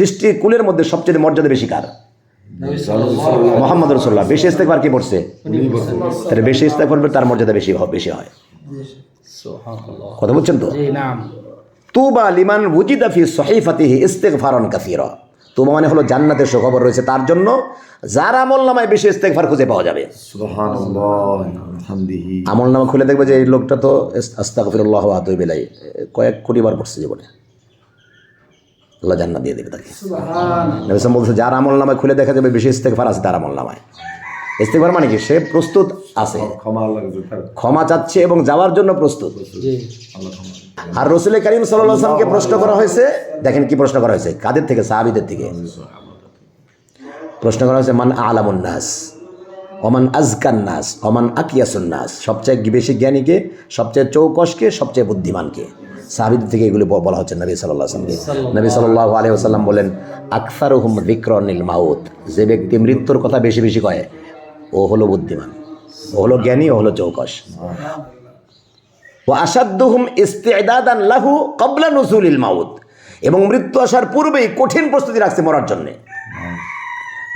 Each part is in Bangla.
সৃষ্টির কুলের মধ্যে সবচেয়ে মর্যাদা বেশি কার? মোহাম্মদ রসোল্লাহ বেশি ইস্তেকবার কি পড়ছে? তাহলে বেশি ইস্তেকবার পড়বে তার মর্যাদা বেশি বেশি হয়। কথা বলছেন তো? তুবা লিমান সহিফাতিহি ইস্তেগফারন কাসীরা। তুবা মানে হলো জান্নাতের সুখবর রয়েছে তার জন্য। যার আমল নামায় বেশি ইস্তেগফার খুঁজে পাওয়া যাবে। আমল নামা খুলে দেখবে যে এই লোকটা তো আস্তাগফিরুল্লাহ ওয়া আতুবু ইলাইহি। কয়েক কোটি বার পড়ছে জীবনে। আল্লাহ জান্নাত দিয়ে দেবে তাকে। নবী সাল্লাল্লাহু বলছে যার আমল নামায় খুলে দেখা যাবে বেশি ইস্তেগফার আছে তার আমল নামায়। ইস্তেগফার মানে কি? সে প্রস্তুত আছে। ক্ষমা চাচ্ছে এবং যাওয়ার জন্য প্রস্তুত। আর রসুল করিম সাল্লামকে প্রশ্ন করা হয়েছে দেখেন কি প্রশ্ন করা হয়েছে কাদের থেকে? সাহাবিদের থেকে। প্রশ্ন করা হয়েছে মান আলামুন নাস অমান আজকান নাস অমান আকিয়াসুন নাস সবচেয়ে বেশি জ্ঞানীকে সবচেয়ে চৌকসকে সবচেয়ে বুদ্ধিমানকে। সাহাবিদের থেকে এগুলি বলা হচ্ছে নবী সাল্লাহ আসলামকে নবী সাল্লাহ আলী আসাল্লাম বলেন আকসার হুম বিক্রনিল মাউত যে ব্যক্তি মৃত্যুর কথা বেশি বেশি কয় ও হলো বুদ্ধিমান ও হলো জ্ঞানী ও হলো চৌকস। ও আসাদ্দুহুম ইস্তেদাদান লাহু কবলা নজুলিল মাউত এবং মৃত্যু আসার পূর্বেই কঠিন প্রস্তুতি রাখছে মরার জন্যে।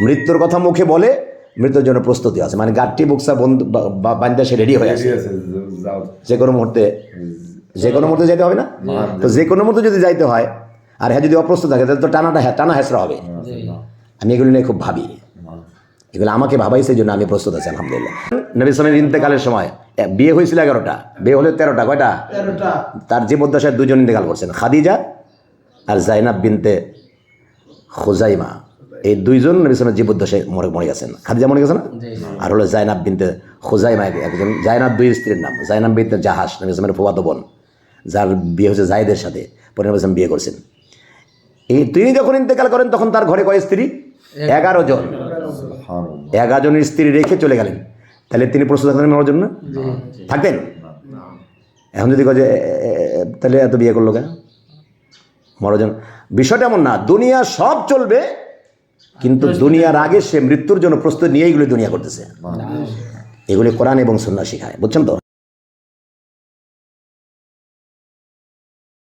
মৃত্যুর কথা মুখে বলে মৃত্যুর জন্য প্রস্তুতি আছে। মানে গাঠটি বুকসা বন্ধু বান্ধা সে রেডি হয়ে আছে। যে কোনো মুহূর্তে যে কোনো মুহূর্তে যেতে হবে না? তো যে কোনো মুহূর্তে যদি যাইতে হয় আর হ্যাঁ যদি অপ্রস্তুত থাকে তাহলে তো টানাটা হ্যাঁ টানা হেসরা হবে। আমি এগুলো নিয়ে খুব ভাবি। এগুলো আমাকে ভাবাই সেই জন্য আমি প্রস্তুত আছি আলহামদুলিল্লাহ। নবী সালামের ইন্তেকালের সময় বিয়ে হয়েছিল এগারোটা বিয়ে হলে তেরোটা কয়টা? তার জীবদ্দশায় দুজন ইন্তেকাল করছেন খাদিজা আর জাইনাব বিনতে খুজাইমা। এই দুইজন নবী সালামের জীবদ্দশায় মরে মরে গেছেন। খাদিজা মরে গেছে না? আর হলো জাইনাব বিনতে খুজাইমা একজন জাইনাব দুই স্ত্রীর নাম জাইনাব বিনতে জাহাজ নবী সালামের ফুয়াতো বোন। যার বিয়ে হয়েছে জায়দের সাথে পরে নবী সালাম বিয়ে করছেন। এই তিনি যখন ইন্তেকাল করেন তখন তার ঘরে কয় স্ত্রী? এগারো জন। এগারো জনের স্ত্রী রেখে চলে গেলেন। তাহলে তিনি প্রস্তুত থাকতেন মরার জন্য থাকতেন? এখন যদি কয় যে তাহলে এত বিয়ে করল কেন? মরার জন্য বিষয়টা এমন না দুনিয়া সব চলবে কিন্তু দুনিয়ার আগে সে মৃত্যুর জন্য প্রস্তুত নিয়ে এগুলি দুনিয়া করতেছে। এগুলি কোরআন এবং সন্না শেখায় বুঝছেন তো?